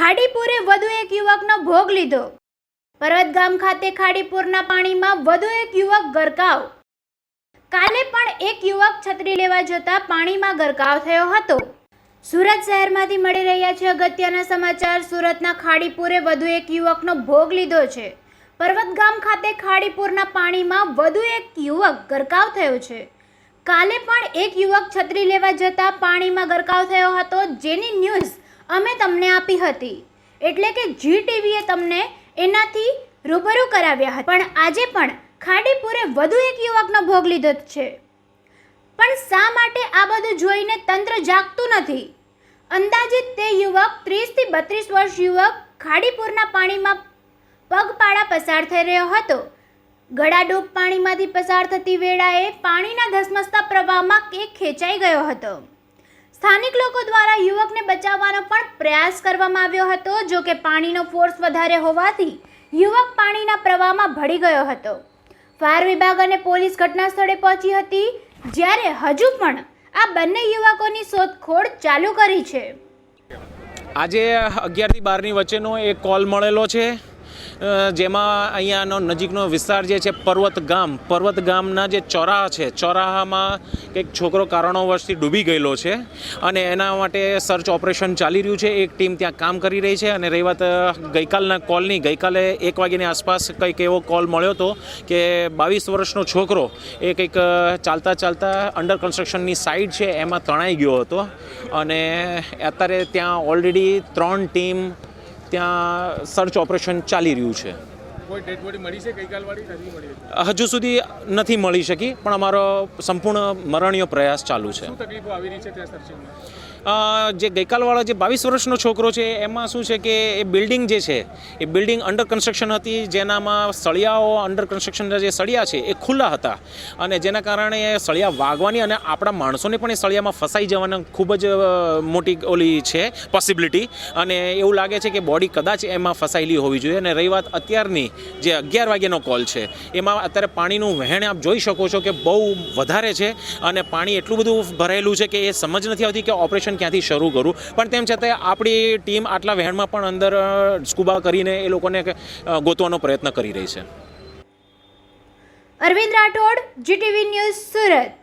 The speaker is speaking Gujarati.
ખાડીપુરે વધુ એક યુવકનો ભોગ લીધો. પર્વત ગામ ખાતે ખાડીપુરના પાણીમાં વધુ એક યુવક ગરકાવ. કાલે પણ એક યુવક છત્રી લેવા જતા પાણીમાં ગરકાવ થયો હતો. સુરત શહેરમાંથી મળી રહ્યા છે અગત્યના સમાચાર. સુરતના ખાડીપુરે વધુ એક યુવકનો ભોગ લીધો છે. પર્વત ગામ ખાતે ખાડીપુરના પાણીમાં વધુ એક યુવક ગરકાવ થયો છે. કાલે પણ એક યુવક છત્રી લેવા જતા પાણીમાં ગરકાવ થયો હતો. જેની ન્યૂઝ અમે તમને આપી હતી. એટલે કે જી ટીવીએ તમને એનાથી રૂબરૂ કરાવ્યા હતા. પણ આજે પણ ખાડીપુરે વધુ એક યુવકનો ભોગ લીધો છે. પણ શા માટે આ બધું જોઈને તંત્ર જાગતું નથી? અંદાજિત તે યુવક ત્રીસથી બત્રીસ વર્ષ યુવક ખાડીપુરના પાણીમાં પગપાળા પસાર થઈ રહ્યો હતો. ગળાડૂબ પાણીમાંથી પસાર થતી વેળાએ પાણીના ધસમસતા પ્રવાહમાં કેક ખેંચાઈ ગયો હતો. સ્થાનિક લોકો દ્વારા યુવકને બચાવવાનો પણ પ્રયાસ કરવામાં આવ્યો હતો, જો કે પાણીનો ફોર્સ વધારે હોવાથી યુવક પાણીના પ્રવાહમાં ભળી ગયો હતો. ફાયર વિભાગ અને પોલીસ ઘટના સ્થળે પહોંચી હતી, જ્યારે હજુ પણ આ બંને યુવકોની શોધખોળ ચાલુ કરી છે. આજે અગિયારથી બારની વચ્ચેનો એક કોલ મળેલો છે. જેમાં અહીંયાનો નજીકનો વિસ્તાર જે છે પર્વત ગામ પર્વત ગામના જે ચોરાહા છે, ચોરાહામાં કંઈક છોકરો કારણોવશથી ડૂબી ગયેલો છે અને એના માટે સર્ચ ઓપરેશન ચાલી રહ્યું છે. એક ટીમ ત્યાં કામ કરી રહી છે અને રહી વાત ગઈકાલના કોલની, ગઈકાલે એક વાગ્યાની આસપાસ કંઈક એવો કોલ મળ્યો હતો કે બાવીસ વર્ષનો છોકરો એ કંઈક ચાલતા ચાલતા અંડર કન્સ્ટ્રક્શનની સાઈડ છે, એમાં તણાઈ ગયો હતો અને અત્યારે ત્યાં ઓલરેડી ત્રણ ટીમ ત્યાં સર્ચ ઓપરેશન ચાલી રહ્યું છે. હજુ સુધી નથી મળી શકી પણ અમારો સંપૂર્ણ મરણીય પ્રયાસ ચાલુ છે. જે ગઈકાલવાળો જે બાવીસ વર્ષનો છોકરો છે, એમાં શું છે કે એ બિલ્ડિંગ જે છે, એ બિલ્ડિંગ અંડર કન્સ્ટ્રક્શન હતી, જેનામાં સળિયાઓ અંડર કન્સ્ટ્રક્શનના જે સળિયા છે, એ ખુલ્લા હતા. અને જેના કારણે એ સળિયા વાગવાની અને આપણા માણસોને પણ એ સળિયામાં ફસાઈ જવાના ખૂબ જ મોટી ઓલી છે પોસિબિલિટી અને એવું લાગે છે કે બોડી કદાચ એમાં ફસાયેલી હોવી જોઈએ. અને રહી વાત અત્યારની જે અગિયાર વાગ્યાનો કોલ છે, એમાં અત્યારે પાણીનું વહેણ આપ જોઈ શકો છો કે બહુ વધારે છે. અને પાણી એટલું બધું ભરાયેલું છે કે એ સમજ નથી આવતી કે ઓપરેશન ક્યાંથી શરૂ કરું? પણ તેમ છતાં આપણી ટીમ આટલા વહેણમાં પણ અંદર સ્કૂબા કરીને એ લોકોને ગોતવાનો પ્રયત્ન કરી રહી છે. Arvind Rathod, GTV news Surat.